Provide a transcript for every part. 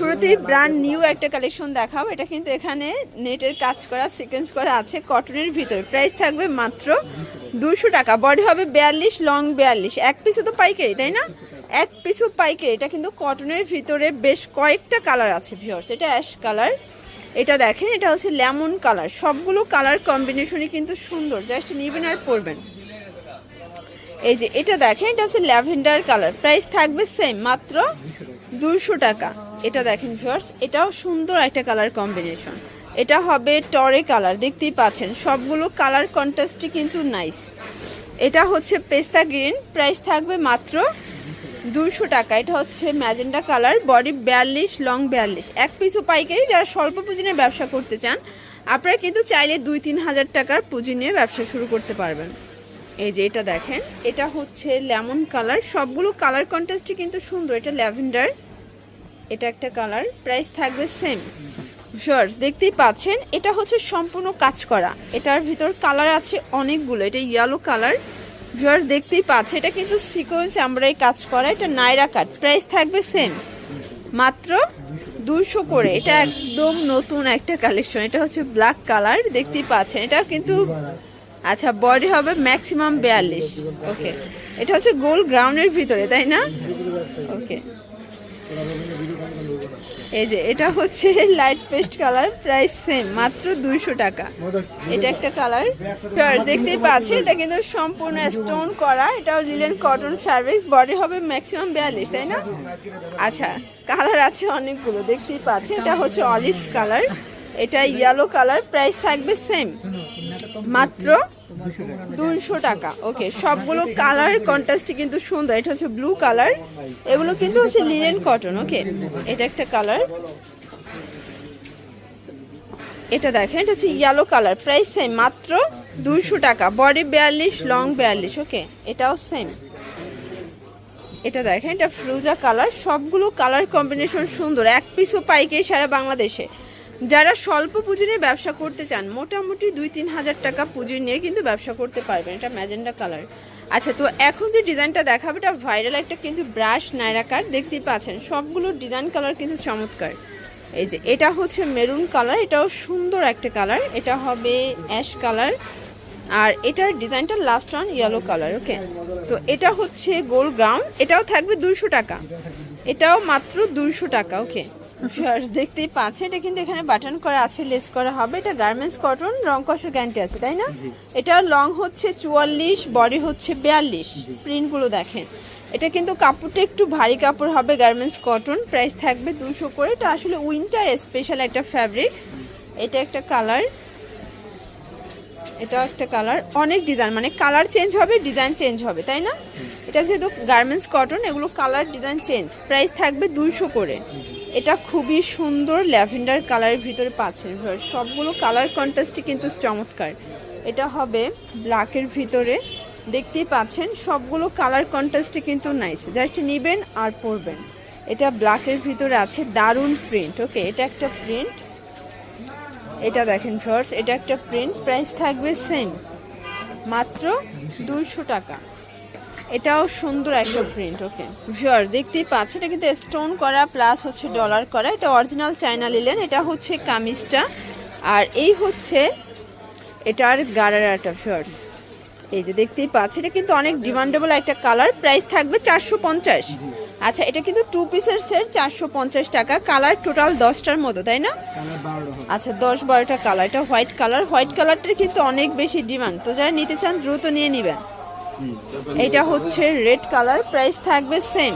শুরুতেই brand new একটা collection দেখাবো এটা কিন্তু এখানে নেটের কাজ করা সিকোয়েন্স করা আছে কটনের ভিতরে। প্রাইস থাকবে মাত্র দুশো টাকা। বডি হবে বিয়াল্লিশ লং বিয়াল্লিশ। এক পিসও তো পাইকারি, তাই না? এক পিসও পাইকারি। এটা কিন্তু কটনের ভিতরে বেশ কয়েকটা কালার আছে ভিওর্স এটা অ্যাশ কালার এটা দেখেন, এটা হচ্ছে লেমন কালার সবগুলো কালার কম্বিনেশনই কিন্তু সুন্দর। জাস্ট নিবেন আর পরবেন। এই যে, এটা দেখেন, এটা হচ্ছে ল্যাভেন্ডার কালার প্রাইস থাকবে সেম মাত্র দুশো টাকা। এটা দেখেন ভিউয়ার্স এটাও সুন্দর একটা কালার কম্বিনেশন এটা হবে টরে কালার দেখতেই পাচ্ছেন, সবগুলো কালার কন্ট্রাস্টই কিন্তু নাইস এটা হচ্ছে পেস্তা গ্রিন প্রাইস থাকবে মাত্র দুশো টাকা। এটা হচ্ছে ম্যাজেন্ডা কালার বডি বিয়াল্লিশ লং বিয়াল্লিশ এক পিসও পাইকারি, যারা স্বল্প পুঁজি নিয়ে ব্যবসা করতে চান, আপনারা কিন্তু চাইলে দুই তিন হাজার টাকার পুঁজি নিয়ে ব্যবসা শুরু করতে পারবেন। এই যে এটা দেখেন, এটা হচ্ছে লেমন কালার সবগুলো কালার কন্ট্রাস্টই কিন্তু সুন্দর। এটা ল্যাভেন্ডার এটা একটা কালার প্রাইস থাকবে সেম শর্টস দেখতেই পাচ্ছেন, এটা হচ্ছে সম্পূর্ণ কাজ করা। এটার ভিতর কালার আছে অনেকগুলো, এটা ইয়েলো কালার ভিউয়ার্স দেখতেই পাচ্ছে এটা কিন্তু সিকোয়েন্স আমরাই কাজ করা, এটা নাইরা কাট প্রাইস থাকবে সেম মাত্র দুশো করে, এটা একদম নতুন একটা কালেকশন এটা হচ্ছে ব্ল্যাক কালার দেখতেই পাচ্ছেন। এটা কিন্তু আচ্ছা বডি হবে ম্যাক্সিমাম বিয়াল্লিশ। ওকে এটা হচ্ছে গোল গ্রাউন্ডের ভিতরে, তাই না? ওকে এই যে, এটা হচ্ছে light paste colour price same মাত্র দুইশো টাকা। এটা একটা কালার দেখতেই পাচ্ছেন, এটা কিন্তু সম্পূর্ণ স্টোন করা। এটাও লিলেন কটন ফ্যাব্রিক্স বডি হবে ম্যাক্সিমাম বিয়াল্লিশ, তাই না? আচ্ছা কালার আছে অনেকগুলো, দেখতেই পাচ্ছেন। এটা হচ্ছে অলিভ কালার এটা ইয়েলো কালার প্রাইস থাকবে সেম মাত্র দুইশো টাকা। ওকে সবগুলো কালার কন্ট্রাস্টই কিন্তু সুন্দর। এটা হচ্ছে ব্লু কালার এগুলো কিন্তু হচ্ছে লিনেন কটন ওকে এটা একটা কালার এটা দেখেন, এটা হচ্ছে ইয়েলো কালার প্রাইস সেম মাত্র দুইশো টাকা। বডি বিয়াল্লিশ লং বিয়াল্লিশ ওকে এটাও সেম এটা দেখেন, এটা ফ্রুজা কালার সবগুলো কালার কম্বিনেশন সুন্দর। এক পিসও পাইকারি সারা বাংলাদেশে। যারা স্বল্প পুঁজি নিয়ে ব্যবসা করতে চান, মোটামুটি দুই তিন হাজার টাকা পুঁজি নিয়ে কিন্তু ব্যবসা করতে পারবেন। এটা ম্যাজেন্ডা কালার। আচ্ছা তো এখন যে ডিজাইনটা দেখাবে, এটা ভাইরাল একটা কিন্তু ব্রাশ নাইরা কাট দেখতেই পাচ্ছেন, সবগুলো ডিজাইন কালার কিন্তু চমৎকার। এই যে, এটা হচ্ছে মেরুন কালার, এটাও সুন্দর একটা কালার, এটা হবে অ্যাশ কালার, আর এটার ডিজাইনটা last on yellow colour okay তো এটা হচ্ছে গোল গ্রাউন্ড এটাও থাকবে দুইশো টাকা। এটাও মাত্র দুইশো টাকা ওকে দেখতেই পাচ্ছেন এটা কিন্তু এখানে বাটন করা আছে লেস করা হবে। এটা গার্মেন্টস কটন রং কষের গ্যারান্টি আছে তাই না? এটা লং হচ্ছে চুয়াল্লিশ বডি হচ্ছে বিয়াল্লিশ। প্রিন্টগুলো দেখেন। এটা কিন্তু কাপড়টা একটু ভারী কাপড় হবে গার্মেন্টস কটন প্রাইস থাকবে দুশো করে। এটা আসলে উইন্টার স্পেশাল একটা ফ্যাব্রিক্স এটা একটা কালার এটাও একটা কালার অনেক ডিজাইন মানে কালার চেঞ্জ হবে ডিজাইন চেঞ্জ হবে তাই না? এটা যেহেতু গার্মেন্টস কটন এগুলো কালার ডিজাইন চেঞ্জ প্রাইস থাকবে দুইশো করে। এটা খুবই সুন্দর ল্যাভেন্ডার কালারের ভিতরে পাচ্ছেন। সবগুলো কালার কন্ট্রাস্টই কিন্তু চমৎকার। এটা হবে ব্ল্যাকের ভিতরে। দেখতেই পাচ্ছেন, সবগুলো কালার কন্ট্রাস্টই কিন্তু নাইস জাস্ট নেবেন আর পরবেন। এটা ব্ল্যাকের ভিতরে আছে, দারুণ প্রিন্ট ওকে এটা একটা প্রিন্ট এটা দেখেন ফ্রস এটা একটা প্রিন্ট প্রাইস থাকবে সেম মাত্র দুইশো টাকা। এটাও সুন্দর একটা প্রিন্ট ওকে ভিউয়ার দেখতেই পাচ্ছেন এটা কিন্তু স্টোন করা প্লাস হচ্ছে ডলার করা। এটা অরিজিনাল চায়না লিলেন এটা হচ্ছে কামিজটা। আর এই হচ্ছে এটার গারারাটা ভিউয়ার্স এই যে দেখতেই পাচ্ছি এটা কিন্তু অনেক ডিমান্ডেবল একটা কালার প্রাইস থাকবে চারশো পঞ্চাশ। আচ্ছা এটা কিন্তু টু পিসের সেট চারশো পঞ্চাশ টাকা। কালার টোটাল দশটার মতো তাই না? আচ্ছা দশ বারোটা কালার এটা হোয়াইট কালার হোয়াইট কালারটার কিন্তু অনেক বেশি ডিমান্ড তো যারা নিতে চান দ্রুত নিয়ে নেবেন। এটা হচ্ছে রেড কালার, প্রাইস থাকবে সেম।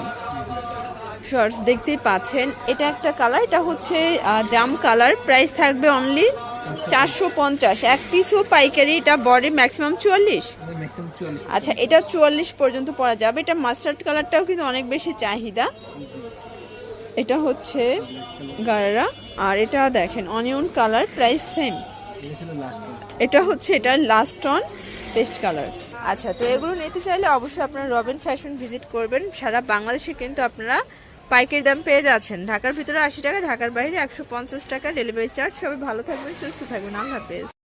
শর্টস দেখতেই পাচ্ছেন, এটা একটা কালার, এটা হচ্ছে জাম কালার, প্রাইস থাকবে অনলি চারশো পঞ্চাশ। এক পিসও পাইকারি, এটা বডি ম্যাক্সিমাম চুয়াল্লিশ? আচ্ছা এটা চুয়াল্লিশ পর্যন্ত পরা যাবে। এটা মাস্টার্ড কালারটাও কিন্তু অনেক বেশি চাহিদা। এটা হচ্ছে গারারা, আর এটা দেখেন অনিয়ন কালার, প্রাইস সেম। এটা হচ্ছে এটার লাস্ট অন পেস্ট কালার আচ্ছা তো এগুলো নিতে চাইলে অবশ্যই আপনারা রবিন ফ্যাশন ভিজিট করবেন। সারা বাংলাদেশে কিন্তু আপনারা পাইকারি দাম পেয়ে যাচ্ছেন। ঢাকার ভিতরে আশি টাকা, ঢাকার বাইরে একশো পঞ্চাশ টাকা। ডেলিভারি চার্জ সবাই ভালো থাকবেন, সুস্থ থাকবেন। আল্লাহ হাফেজ।